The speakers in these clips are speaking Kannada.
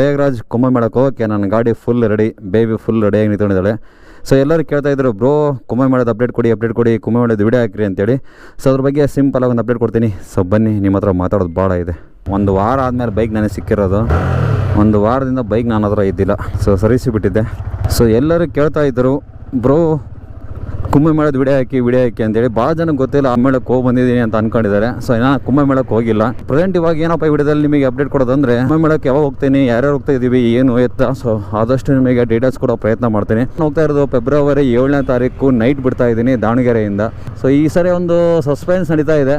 ಪ್ರಯಾಗ್ರಾಜ್ ಕುಂಭಮೇಳಕ್ಕೆ ಓಕೆ ನನ್ನ ಗಾಡಿ ಫುಲ್ ರೆಡಿ ಬೇಬಿ ಫುಲ್ ರೆಡಿಯಾಗಿ ನಿಂತ್ಕೊಂಡಿದ್ದಾಳೆ. ಸೊ ಎಲ್ಲರೂ ಕೇಳ್ತಾ ಇದ್ರು, ಬ್ರೋ ಮಾಡೋದು ಅಪ್ಡೇಟ್ ಕೊಡಿ ಅಪ್ಡೇಟ್ ಕೊಡಿ ಕುಂಭಮೇಳದ ವಿಡಿಯೋ ಹಾಕ್ರಿ ಅಂತೇಳಿ. ಸೊ ಅದ್ರ ಬಗ್ಗೆ ಸಿಂಪಲಾಗಿ ಒಂದು ಅಪ್ಡೇಟ್ ಕೊಡ್ತೀನಿ. ಸೊ ಬನ್ನಿ, ನಿಮ್ಮ ಹತ್ರ ಮಾತಾಡೋದು ಭಾಳ ಇದೆ. ಒಂದು ವಾರ ಆದಮೇಲೆ ಬೈಕ್ ನನಗೆ ಸಿಕ್ಕಿರೋದು. ಒಂದು ವಾರದಿಂದ ಬೈಕ್ ನಾನು ಹತ್ರ ಇದ್ದಿಲ್ಲ. ಸೊ ಸರ್ವಿಸಿ ಬಿಟ್ಟಿದ್ದೆ ಸೊ ಎಲ್ಲರೂ ಕೇಳ್ತಾ ಇದ್ದರು ಬ್ರೋ ಕುಂಭಮೇಳದ ವಿಡಿಯೋ ಹಾಕಿ ವಿಡಿಯೋ ಹಾಕಿ ಅಂತೇಳಿ ಭಾಳ ಜನ ಗೊತ್ತಿಲ್ಲ ಆ ಮೇಳಕ್ಕೆ ಹೋಗಿ ಬಂದಿದ್ದೀನಿ ಅಂತ ಅನ್ಕೊಂಡಿದ್ದಾರೆ. ಸೊ ನಾನು ಕುಂಭಮೇಳಕ್ಕೆ ಹೋಗಿಲ್ಲ. ಪ್ರೆಸೆಂಟ್ ಇವಾಗ ಏನಪ್ಪ ಈ ವಿಡಿಯೋದಲ್ಲಿ ನಿಮಗೆ ಅಪ್ಡೇಟ್ ಕೊಡೋದಂದ್ರೆ, ಕುಂಭಮೇಳಕ್ಕೆ ಯಾವಾಗ ಹೋಗ್ತೀನಿ, ಯಾರ್ಯಾರು ಹೋಗ್ತಾ ಇದೀವಿ, ಏನು ಎತ್ತ ಸೊ ಆದಷ್ಟು ನಿಮಗೆ ಡೀಟೇಲ್ಸ್ ಕೊಡೋ ಪ್ರಯತ್ನ ಮಾಡ್ತೀನಿ. ಹೋಗ್ತಾ ಇರೋದು ಫೆಬ್ರವರಿ ಏಳನೇ ತಾರೀಕು ನೈಟ್ ಬಿಡ್ತಾ ಇದ್ದೀನಿ ದಾವಣಗೆರೆಯಿಂದ. ಸೊ ಈ ಸರಿ ಒಂದು ಸಸ್ಪೆನ್ಸ್ ನಡೀತಾ ಇದೆ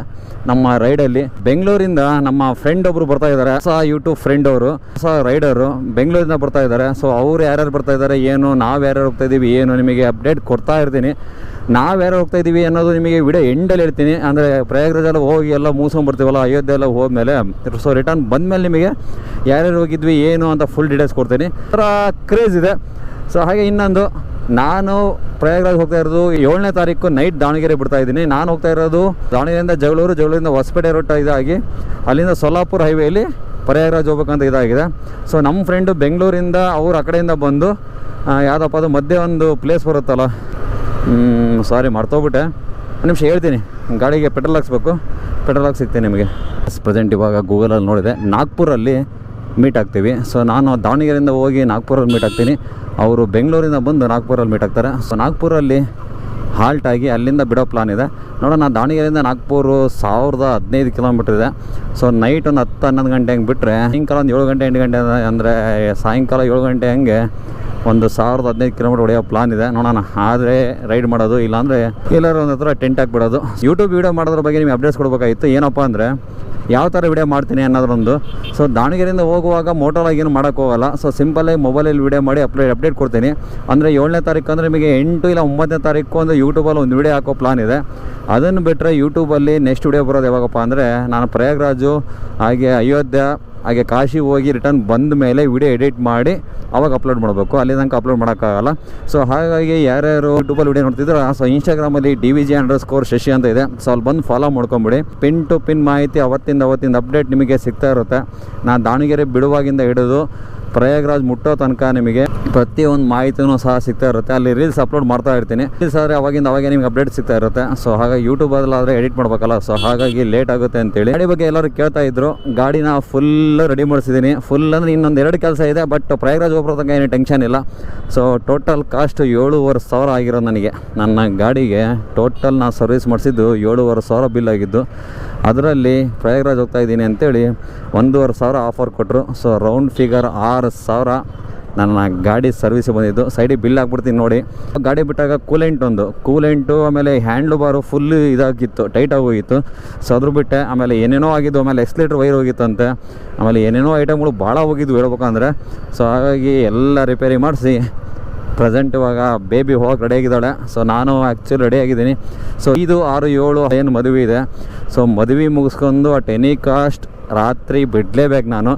ನಮ್ಮ ರೈಡಲ್ಲಿ ಬೆಂಗಳೂರಿಂದ ನಮ್ಮ ಫ್ರೆಂಡ್ ಒಬ್ರು ಬರ್ತಾ ಇದ್ದಾರೆ, ಹೊಸ ಯೂಟ್ಯೂಬ್ ಫ್ರೆಂಡ್ ಅವರು, ಹೊಸ ರೈಡರು ಬೆಂಗಳೂರಿಂದ ಬರ್ತಾ ಇದ್ದಾರೆ. ಸೊ ಅವ್ರು ಯಾರ್ಯಾರು ಬರ್ತಾ ಇದ್ದಾರೆ, ಏನು, ನಾವು ಯಾರ್ಯಾರು ಹೋಗ್ತಾ ಇದ್ದೀವಿ ಏನು, ನಿಮಗೆ ಅಪ್ಡೇಟ್ ಕೊಡ್ತಾ ಇರ್ತೀನಿ. ನಾವು ಯಾರು ಹೋಗ್ತಾ ಇದ್ದೀವಿ ಅನ್ನೋದು ನಿಮಗೆ ವಿಡಿಯೋ ಎಂಡಲ್ಲಿ ಹೇಳ್ತೀನಿ. ಅಂದರೆ ಪ್ರಯಾಗ್ರಾಜೆಲ್ಲ ಹೋಗಿ ಎಲ್ಲ ಮುಗಿಸ್ಕೊಂಡ್ಬರ್ತೀವಲ್ಲ ಅಯೋಧ್ಯೆ ಎಲ್ಲ ಹೋದ್ಮೇಲೆ ಸೊ ರಿಟರ್ನ್ ಬಂದಮೇಲೆ ನಿಮಗೆ ಯಾರ್ಯಾರು ಹೋಗಿದ್ವಿ, ಏನು ಅಂತ ಫುಲ್ ಡೀಟೇಲ್ಸ್ ಕೊಡ್ತೀನಿ. ಥರ ಕ್ರೇಜ್ ಇದೆ. ಸೊ ಹಾಗೆ ಇನ್ನೊಂದು, ನಾನು ಪ್ರಯಾಗ್ರಾಜ್ ಹೋಗ್ತಾ ಇರೋದು ಏಳನೇ ತಾರೀಕು ನೈಟ್ ದಾವಣಗೆರೆ ಬಿಡ್ತಾ ಇದ್ದೀನಿ. ನಾನು ಹೋಗ್ತಾ ಇರೋದು ದಾವಣಗೆರೆಯಿಂದ ಜಗಳೂರು, ಜಗಳೂರಿಂದ ಹೊಸಪೇಟೆ ರೋಟ ಇದಾಗಿ, ಅಲ್ಲಿಂದ ಸೊಲ್ಲಾಪುರ ಹೈವೇಲಿ ಪ್ರಯಾಗ್ರಾಜ್ ಹೋಗ್ಬೇಕಂತ ಇದಾಗಿದೆ. ಸೊ ನಮ್ಮ ಫ್ರೆಂಡು ಬೆಂಗಳೂರಿಂದ ಅವ್ರು ಆ ಕಡೆಯಿಂದ ಬಂದು ಯಾವುದಪ್ಪ ಅದು ಮಧ್ಯೆ ಒಂದು ಪ್ಲೇಸ್ ಬರುತ್ತಲ್ಲ ಸಾರಿ ಮರ್ತೋಗ್ಬಿಟ್ಟೆ. ನಿಮಿಷ ಹೇಳ್ತೀನಿ. ಗಾಡಿಗೆ ಪೆಟ್ರೋಲ್ ಹಾಕ್ಸ್ಬೇಕು. ಪೆಟ್ರೋಲ್ ಹಾಕಿ ಸಿಗ್ತೀನಿ ನಿಮಗೆ. ಪ್ರೆಸೆಂಟ್ ಇವಾಗ ಗೂಗಲಲ್ಲಿ ನೋಡಿದೆ, ನಾಗ್ಪುರಲ್ಲಿ ಮೀಟ್ ಆಗ್ತೀವಿ. ಸೊ ನಾನು ದಾವಣಗೆರೆಯಿಂದ ಹೋಗಿ ನಾಗ್ಪುರಲ್ಲಿ ಮೀಟ್ ಆಗ್ತೀನಿ. ಅವರು ಬೆಂಗಳೂರಿಂದ ಬಂದು ನಾಗ್ಪುರಲ್ಲಿ ಮೀಟ್ ಆಗ್ತಾರೆ. ಸೊ ನಾಗ್ಪುರಲ್ಲಿ ಹಾಲ್ಟ್ ಆಗಿ ಅಲ್ಲಿಂದ ಬಿಡೋ ಪ್ಲಾನ್ ಇದೆ. ನೋಡೋಣ, ದಾವಣಗೆರೆಯಿಂದ ನಾಗ್ಪುರು ಸಾವಿರದ ಹದಿನೈದು ಕಿಲೋಮೀಟ್ರ್ ಇದೆ. ಸೊ ನೈಟ್ ಒಂದು ಹತ್ತು ಹನ್ನೊಂದು ಗಂಟೆ ಹಂಗೆ ಬಿಟ್ಟರೆ ಸಾಯಂಕಾಲ ಒಂದು ಏಳು ಗಂಟೆ ಎಂಟು ಗಂಟೆ ಅಂದರೆ, ಸಾಯಂಕಾಲ ಏಳು ಗಂಟೆ ಹಂಗೆ ಒಂದು ಸಾವಿರದ ಹದಿನೈದು ಕಿಲೋಮೀಟರ್ ಹೊಡೆಯೋ ಪ್ಲಾನ್ ಇದೆ. ನೋಡೋಣ. ಆದರೆ ರೈಡ್ ಮಾಡೋದು, ಇಲ್ಲಾಂದರೆ ಎಲ್ಲರೂ ಒಂದು ಹತ್ರ ಟೆಂಟ್ ಹಾಕ್ಬಿಡೋದು. ಯೂಟ್ಯೂಬ್ ವೀಡಿಯೋ ಮಾಡೋದ್ರ ಬಗ್ಗೆ ನಿಮಗೆ ಅಪ್ಡೇಟ್ಸ್ ಕೊಡಬೇಕಾಗಿತ್ತು. ಏನಪ್ಪ ಅಂದರೆ, ಯಾವ ಥರ ವಿಡಿಯೋ ಮಾಡ್ತೀನಿ ಅನ್ನೋದ್ರೊಂದು. ಸೊ ದಾವಣಗೆರೆಯಿಂದ ಹೋಗುವಾಗ ಮೋಟೋಲಾಗಿ ಏನು ಮಾಡೋಕ್ಕೆ ಹೋಗಲ್ಲ. ಸೊ ಸಿಂಪಲ್ಲಾಗಿ ಮೊಬೈಲಲ್ಲಿ ವಿಡಿಯೋ ಮಾಡಿ ಅಪ್ಲೋಡ್ ಅಪ್ಡೇಟ್ ಕೊಡ್ತೀನಿ. ಅಂದರೆ ಏಳನೇ ತಾರೀಕು ಅಂದರೆ ನಿಮಗೆ ಎಂಟು ಇಲ್ಲ ಒಂಬತ್ತನೇ ತಾರೀಕು ಒಂದು ಯೂಟ್ಯೂಬಲ್ಲಿ ಒಂದು ವಿಡಿಯೋ ಹಾಕೋ ಪ್ಲಾನ್ ಇದೆ. ಅದನ್ನು ಬಿಟ್ಟರೆ ಯೂಟ್ಯೂಬಲ್ಲಿ ನೆಕ್ಸ್ಟ್ ವಿಡಿಯೋ ಬರೋದು ಯಾವಾಗಪ್ಪ ಅಂದರೆ, ನಾನು ಪ್ರಯಾಗ್ರಾಜು, ಹಾಗೆ ಅಯೋಧ್ಯ ಹಾಗೆ ಕಾಶಿ ಹೋಗಿ ರಿಟರ್ನ್ ಬಂದ ಮೇಲೆ ವಿಡಿಯೋ ಎಡಿಟ್ ಮಾಡಿ ಅವಾಗ ಅಪ್ಲೋಡ್ ಮಾಡಬೇಕು. ಅಲ್ಲಿ ತನಕ ಅಪ್ಲೋಡ್ ಮಾಡೋಕ್ಕಾಗಲ್ಲ. ಸೊ ಹಾಗಾಗಿ ಯಾರ್ಯಾರು ಯೂಟ್ಯೂಬಲ್ಲಿ ವಿಡಿಯೋ ನೋಡ್ತಿದ್ರು ಸೊ ಇನ್ಸ್ಟಾಗ್ರಾಮಲ್ಲಿ D V G underscore Shashi ಅಂತ ಇದೆ. ಸೊ ಅಲ್ಲಿ ಬಂದು ಫಾಲೋ ಮಾಡ್ಕೊಂಬಿಡಿ. ಪಿನ್ ಟು ಪಿನ್ ಮಾಹಿತಿ ಅವತ್ತಿಂದ ಅವತ್ತಿಂದ ಅಪ್ಡೇಟ್ ನಿಮಗೆ ಸಿಗ್ತಾ ಇರುತ್ತೆ. ನಾನು ದಾವಣಗೆರೆ ಬಿಡುವಾಗಿಂದ ಹಿಡಿದು ಪ್ರಯಾಗ್ರಾಜ್ ಮುಟ್ಟೋ ತನಕ ನಿಮಗೆ ಪ್ರತಿಯೊಂದು ಮಾಹಿತಿನೂ ಸಹ ಸಿಗ್ತಾ ಇರುತ್ತೆ. ಅಲ್ಲಿ ರೀಲ್ಸ್ ಅಪ್ಲೋಡ್ ಮಾಡ್ತಾ ಇರ್ತೀನಿ. ರೀಲ್ಸ್ ಆದರೆ ಅವಾಗಿಂದ ಅವಾಗೇ ನಿಮ್ಗೆ ಅಪ್ಡೇಟ್ ಸಿಗ್ತಾ ಇರುತ್ತೆ. ಸೊ ಹಾಗಾಗಿ ಯೂಟ್ಯೂಬಲ್ಲಾದರೆ ಎಡಿಟ್ ಮಾಡ್ಬೇಕಲ್ಲ. ಸೊ ಹಾಗಾಗಿ ಲೇಟ್ ಆಗುತ್ತೆ ಅಂತೇಳಿ. ಗಾಡಿ ಬಗ್ಗೆ ಎಲ್ಲರೂ ಕೇಳ್ತಾ ಇದ್ರು. ಗಾಡಿನ ಫುಲ್ ರೆಡಿ ಮಾಡಿಸಿದ್ದೀನಿ. ಫುಲ್ ಅಂದರೆ ಇನ್ನೊಂದು ಎರಡು ಕೆಲಸ ಇದೆ ಬಟ್ ಪ್ರಯಾಗ್ರಾಜ್ ಹೋಗ್ರೋ ತನಕ ಏನು ಟೆನ್ಷನ್ ಇಲ್ಲ. ಸೊ ಟೋಟಲ್ ಕಾಸ್ಟ್ ಏಳುವರೆ ಸಾವಿರ ಆಗಿರೋ ನನಗೆ. ನನ್ನ ಗಾಡಿಗೆ ಟೋಟಲ್ ನಾನು ಸರ್ವಿಸ್ ಮಾಡಿಸಿದ್ದು ಏಳುವರೆ ಸಾವಿರ ಬಿಲ್ ಆಗಿದ್ದು. ಅದರಲ್ಲಿ ಪ್ರಯಾಗ್ರಾಜ್ ಹೋಗ್ತಾ ಇದ್ದೀನಿ ಅಂತೇಳಿ ಒಂದೂವರೆ ಸಾವಿರ ಆಫರ್ ಕೊಟ್ಟರು. ಸೊ ರೌಂಡ್ ಫಿಗರ್ ಆರು ಸಾವಿರ ನನ್ನ ಗಾಡಿ ಸರ್ವಿಸ್ ಬಂದಿದ್ದು. ಸೈಡಿಗೆ ಬಿಲ್ ಹಾಕ್ಬಿಡ್ತೀನಿ ನೋಡಿ. ಗಾಡಿ ಬಿಟ್ಟಾಗ ಕೂಲೆಂಟ್ ಒಂದು. ಕೂಲೆಂಟು ಆಮೇಲೆ ಹ್ಯಾಂಡ್ಲು ಬಾರು ಫುಲ್ ಇದಾಗಿತ್ತು ಟೈಟಾಗಿ ಹೋಗಿತ್ತು. ಸೊ ಅದ್ರ ಬಿಟ್ಟೆ ಆಮೇಲೆ ಏನೇನೋ ಆಗಿದ್ದು, ಆಮೇಲೆ ಎಕ್ಸ್ಲೇಟ್ರ್ ವೈರ್ ಹೋಗಿತ್ತಂತೆ ಆಮೇಲೆ ಏನೇನೋ ಐಟಮ್ಗಳು ಭಾಳ ಹೋಗಿದ್ವು ಹೇಳ್ಬೇಕಂದ್ರೆ. ಸೊ ಹಾಗಾಗಿ ಎಲ್ಲ ರಿಪೇರಿ ಮಾಡಿಸಿ. ಪ್ರೆಸೆಂಟ್ ಇವಾಗ ಬೇಬಿ ಹೋಗಕ್ಕೆ ರೆಡಿ ಆಗಿದ್ದಾಳೆ. ಸೊ ನಾನು ಆ್ಯಕ್ಚುಲಿ ರೆಡಿ ಆಗಿದ್ದೀನಿ. ಸೊ ಇದು ಆರು, ಏಳು ಏನು ಮದುವೆ ಇದೆ. ಸೊ ಮದುವೆ ಮುಗಿಸ್ಕೊಂಡು ಅಟ್ ಎನಿ ಕಾಸ್ಟ್ ರಾತ್ರಿ ಬಿಡಲೇಬೇಕು ನಾನು.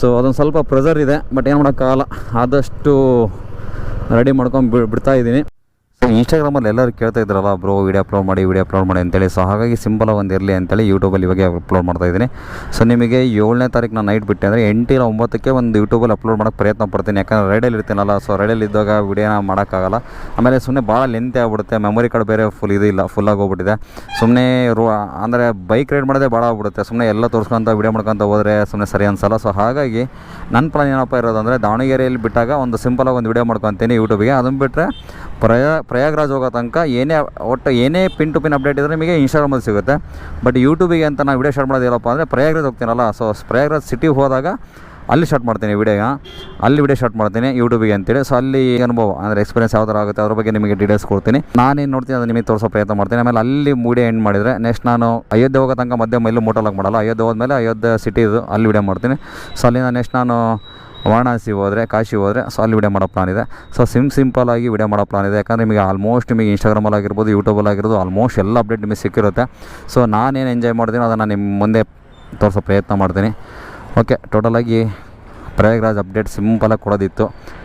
ಸೊ ಅದೊಂದು ಸ್ವಲ್ಪ ಪ್ರೆಸರ್ ಇದೆ ಬಟ್ ಏನು ಮಾಡೋಕ್ಕಾಗಲ್ಲ ಆದಷ್ಟು ರೆಡಿ ಮಾಡ್ಕೊಂಡು ಬಿಡ್ ಬಿಡ್ತಾ ಇದ್ದೀನಿ. ಸೊ ಇನ್ಸ್ಟಾಗ್ರಾಮಲ್ಲಿ ಎಲ್ಲರೂ ಕೇಳ್ತಾ ಇದ್ರಲ್ಲ, ಬ್ರೋ ವೀಡಿಯೋ ಅಪ್ಲೋಡ್ ಮಾಡಿ ವಿಡಿಯೋ ಅಪ್ಲೋಡ್ ಮಾಡಿ ಅಂತೇಳಿ. ಸೊ ಹಾಗಾಗಿ ಸಿಂಪಲ್ ಒಂದು ಇರಲಿ ಅಂತೇಳಿ ಯೂಟ್ಯೂಬಲ್ಲಿ ಇವಾಗ ಅಪ್ಲೋಡ್ ಮಾಡ್ತಾ ಇದ್ದೀನಿ. ಸೊ ನಿಮಗೆ ಏಳನೇ ತಾರೀಕು ನಾನು ನೈಟ್ ಬಿಟ್ಟೆ ಅಂದರೆ ಎಂಟು ಇಲ್ಲ ಒಂಬತ್ತಕ್ಕೆ ಒಂದು ಯೂಟ್ಯೂಬಲ್ಲಿ ಅಪ್ಲೋಡ್ ಮಾಡೋಕ್ಕೆ ಪ್ರಯತ್ನ ಪಡ್ತೀನಿ. ಯಾಕಂದರೆ ರೈಡಲ್ಲಿ ಇರ್ತೀನಲ್ಲ ಸೊ ರೈಡಲ್ಲಿ ಇದ್ದಾಗ ವಿಡಿಯೋನ ಮಾಡೋಕ್ಕಾಗಲ್ಲ. ಆಮೇಲೆ ಸುಮ್ಮನೆ ಭಾಳ ಲೆಂತೆ ಆಗ್ಬಿಡುತ್ತೆ ಮೆಮೊರಿ ಕಾರ್ಡ್ ಬೇರೆ ಫುಲ್ ಇದು ಇಲ್ಲ ಫುಲ್ ಆಗೋಗ್ಬಿಟ್ಟಿದೆ ಸುಮ್ಮನೆ ರೋ ಅಂದರೆ ಬೈಕ್ ರೈಡ್ ಮಾಡೋದೇ ಭಾಳ ಆಗ್ಬಿಡುತ್ತೆ. ಸುಮ್ಮನೆ ಎಲ್ಲ ತೋರಿಸ್ಕೊಂತ ವಿಡಿಯೋ ಮಾಡ್ಕೊತ ಹೋದರೆ ಸುಮ್ಮನೆ ಸರಿ ಅನ್ಸಲ್ಲ. ಸೊ ಹಾಗಾಗಿ ನನ್ನ ಪ್ಲಾನ್ ಏನಪ್ಪ ಇರೋದಂದರೆ ದಾವಣಗೆರೆಯಲ್ಲಿ ಬಿಟ್ಟಾಗ ಒಂದು ಸಿಂಪಲಾಗಿ ಒಂದು ವಿಡಿಯೋ ಮಾಡ್ಕೊತೀನಿ ಯೂಟ್ಯೂಬಿಗೆ ಅದನ್ನು ಬಿಟ್ಟರೆ ಪ್ರಯಾ ಪ್ರಯಾಗ್ರಾಜ್ ಹೋಗೋ ತನಕ ಏನೇ ಒಟ್ಟು ಏನೇ ಪಿನ್ ಟು ಪಿನ್ ಅಪ್ಡೇಟ್ ಇದ್ದರೆ ನಿಮಗೆ ಇನ್ಸ್ಟಾಗ್ರಾಮಲ್ಲಿ ಸಿಗುತ್ತೆ. ಬಟ್ ಯೂಟ್ಯೂಬಿಗೆ ಅಂತ ನಾವು ವಿಡಿಯೋ ಸ್ಟಾರ್ಟ್ ಮಾಡೋದು ಏನಪ್ಪ ಅಂದರೆ ಪ್ರಯಾಗ್ರಾಜ್ ಹೋಗ್ತೀನಲ್ಲ ಸೊ ಪ್ರಯಾಗ್ರಾಜ್ ಸಿಟಿಗೆ ಹೋದಾಗ ಅಲ್ಲಿ ಶಾರ್ಟ್ ಮಾಡ್ತೀನಿ ವಿಡಿಯೋಗ ಅಲ್ಲಿ ವಿಡಿಯೋ ಶಾರ್ಟ್ ಮಾಡ್ತೀನಿ ಯೂಟ್ಯೂಬಿಗೆ ಅಂತೇಳಿ. ಸೊ ಅಲ್ಲಿ ಅನುಭವ ಅಂದರೆ ಎಕ್ಸ್ಪೀರಿಯನ್ಸ್ ಯಾವ ಥರ ಆಗುತ್ತೆ ಅದ್ರ ಬಗ್ಗೆ ನಿಮಗೆ ಡೀಟೇಲ್ಸ್ ಕೊಡ್ತೀನಿ. ನಾನೇನು ನೋಡ್ತೀನಿ ಅದು ನಿಮಗೆ ತೋರಿಸೋ ಪ್ರಯತ್ನ ಮಾಡ್ತೀನಿ. ಆಮೇಲೆ ಅಲ್ಲಿ ವಿಡಿಯೋ ಎಂಡ್ ಮಾಡಿದರೆ ನೆಕ್ಸ್ಟ್ ನಾನು ಅಯೋಧ್ಯೆ ಹೋಗೋ ತನಕ ಮಧ್ಯೆ ಮೈಲು ಮೋಟಲಾಗಿ ಮಾಡಲ್ಲ ಅಯೋಧ್ಯೆ ಹೋದ್ಮೇಲೆ ಅಯೋಧ್ಯೆ ಸಿಟಿ ಇದು, ಅಲ್ಲಿ ವಿಡಿಯೋ ಮಾಡ್ತೀನಿ. ಸೊ ಅಲ್ಲಿಂದ ನೆಕ್ಸ್ಟ್ ನಾನು ವಾರಣಾಸಿ ಹೋದರೆ, ಕಾಶಿ ಹೋದರೆ, ಸೊ ಅಲ್ಲಿ ವಿಡಿಯೋ ಮಾಡೋ ಪ್ಲಾನ್ ಇದೆ. ಸೊ ಸಿಮ್ ಸಿಂಪಲಾಗಿ ವಿಡಿಯೋ ಮಾಡೋ ಪ್ಲಾನ್ ಇದೆ. ಯಾಕಂದರೆ ನಿಮಗೆ ಆಲ್ಮೋಸ್ಟ್ ನಿಮಗೆ ಇನ್ಸ್ಟಾಗ್ರಾಮಲ್ಲಿ ಆಗಿರ್ಬೋದು ಯೂಟ್ಯೂಬಲ್ಲಿ ಆಗಿರೋದು ಆಲ್ಮೋಸ್ಟ್ ಎಲ್ಲ ಅಪ್ಡೇಟ್ ನಿಮಗೆ ಸಿಕ್ಕಿರುತ್ತೆ. ಸೊ ನಾನೇನು ಎಂಜಾಯ್ ಮಾಡ್ತೀನಿ ಅದನ್ನು ನಿಮ್ಮ ಮುಂದೆ ತೋರಿಸೋ ಪ್ರಯತ್ನ ಮಾಡ್ತೀನಿ. ಓಕೆ ಟೋಟಲಾಗಿ ಪ್ರಯಾಗ್ರಾಜ್ ಅಪ್ಡೇಟ್ ಸಿಂಪಲಾಗಿ ಕೊಡೋದಿತ್ತು.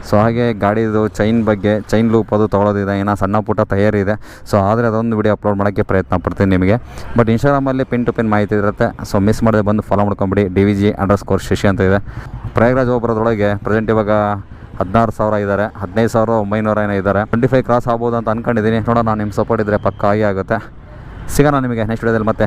ಸೊ ಹಾಗೆ ಗಾಡಿದು ಚೈನ್ ಬಗ್ಗೆ ಚೈನ್ ಲೂಪ್ ಅದು ತೊಗೊಳೋದಿದೆ. ಏನೋ ಸಣ್ಣ ಪುಟ್ಟ ತಯಾರಿದೆ ಸೊ ಆದರೆ ಅದೊಂದು ವಿಡಿಯೋ ಅಪ್ಲೋಡ್ ಮಾಡೋಕ್ಕೆ ಪ್ರಯತ್ನ ಪಡ್ತೀನಿ ನಿಮಗೆ. ಬಟ್ ಇನ್ಸ್ಟಾಗ್ರಾಮಲ್ಲಿ ಪಿನ್ ಟು ಪಿನ್ ಮಾಹಿತಿ ಇರುತ್ತೆ. ಸೊ ಮಿಸ್ ಮಾಡದೆ ಬಂದು ಫಾಲೋ ಮಾಡ್ಕೊಂಬಿಡಿ. D V G under score ಅಂತ ಇದೆ. ಪ್ರಯಾಗ್ರಾಜ್ ಹೋಗ್ಬರೋದ್ರೊಳಗೆ ಪ್ರೆಸೆಂಟ್ ಇವಾಗ ಹದಿನಾರು ಸಾವಿರ ಇದ್ದಾರೆ ಹದಿನೈದು ಸಾವಿರ ಒಂಬೈನೂರ ಏನೋ ಇದ್ದಾರೆ ಟ್ವೆಂಟಿ ಫೈವ್ ಕ್ರಾಸ್ ಆಗ್ಬೋದು ಅಂತ ಅನ್ಕೊಂಡಿದ್ದೀನಿ. ನೋಡೋಣ ನಿಮ್ಮ ಸಪೋರ್ಟ್ ಇದ್ದರೆ ಪಕ್ಕ ಆಗಿ ಆಗುತ್ತೆ. ಸಿಗೋಣ ನಿಮಗೆ ನೆಕ್ಸ್ಟ್ ವಿಡಿಯೋದಲ್ಲಿ ಮತ್ತೆ.